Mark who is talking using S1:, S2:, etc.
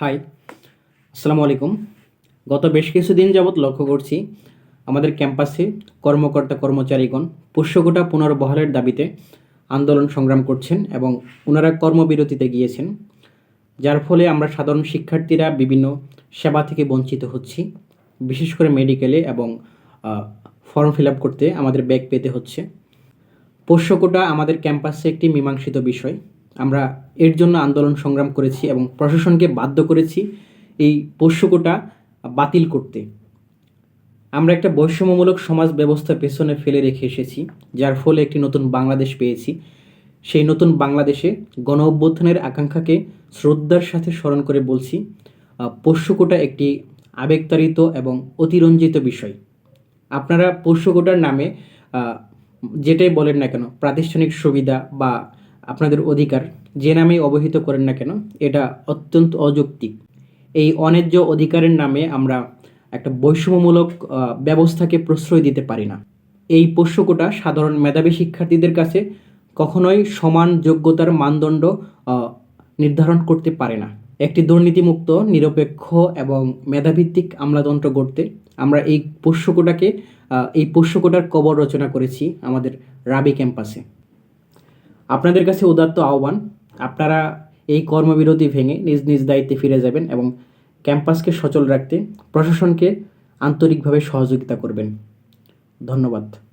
S1: High, আসসালামু আলাইকুম। গত বেশ কিছুদিন যাবৎ লক্ষ্য করছি আমাদের ক্যাম্পাসে কর্মকর্তা কর্মচারীগণ পোষ্যকোটা পুনর্বহালের দাবিতে আন্দোলন সংগ্রাম করছেন এবং ওনারা কর্মবিরতিতে গিয়েছেন, যার ফলে আমরা সাধারণ শিক্ষার্থীরা বিভিন্ন সেবা থেকে বঞ্চিত হচ্ছি, বিশেষ করে মেডিকেলে এবং ফর্ম ফিল আপ করতে আমাদের ব্যাগ পেতে হচ্ছে। পোষ্যকোটা আমাদের ক্যাম্পাসে একটি মীমাংসিত বিষয় আমরা এর জন্য আন্দোলন সংগ্রাম করেছি এবং প্রশাসনকে বাধ্য করেছি এই পোষ্যকোটা বাতিল করতে। আমরা একটা বৈষম্যমূলক সমাজ ব্যবস্থার পেছনে ফেলে রেখে এসেছি, যার ফলে একটি নতুন বাংলাদেশ পেয়েছি। সেই নতুন বাংলাদেশে গণ অভ্যুত্থানের আকাঙ্ক্ষাকে শ্রদ্ধার সাথে স্মরণ করে বলছি পোষ্যকোটা একটি আবেগতাড়িত এবং অতিরঞ্জিত বিষয়। আপনারা পোষ্যকোটার নামে যেটাই বলেন না কেন, প্রাতিষ্ঠানিক সুবিধা বা আপনাদের অধিকার যে নামেই অবহিত করেন না কেন, এটা অত্যন্ত অযৌক্তিক। এই অন্যায্য অধিকারের নামে আমরা একটা বৈষম্যমূলক ব্যবস্থাকে প্রশ্রয় দিতে পারি না। এই পোষ্যকোটা সাধারণ মেধাবী শিক্ষার্থীদের কাছে কখনোই সমান যোগ্যতার মানদণ্ড নির্ধারণ করতে পারে না। একটি দুর্নীতিমুক্ত, নিরপেক্ষ এবং মেধাভিত্তিক আমলাতন্ত্র গড়তে আমরা এই পোষ্যকোটাকে এই পোষ্যকোটার কবর রচনা করেছি আমাদের রাবি ক্যাম্পাসে। আপনাদের কাছে উদাত্ত আহ্বান। আপনারা এই কর্মবিরতি ভেঙে নিজ নিজ দায়িত্বে ফিরে যাবেন এবং ক্যাম্পাসকে সচল রাখতে প্রশাসনকে আন্তরিকভাবে সহযোগিতা করবেন। ধন্যবাদ।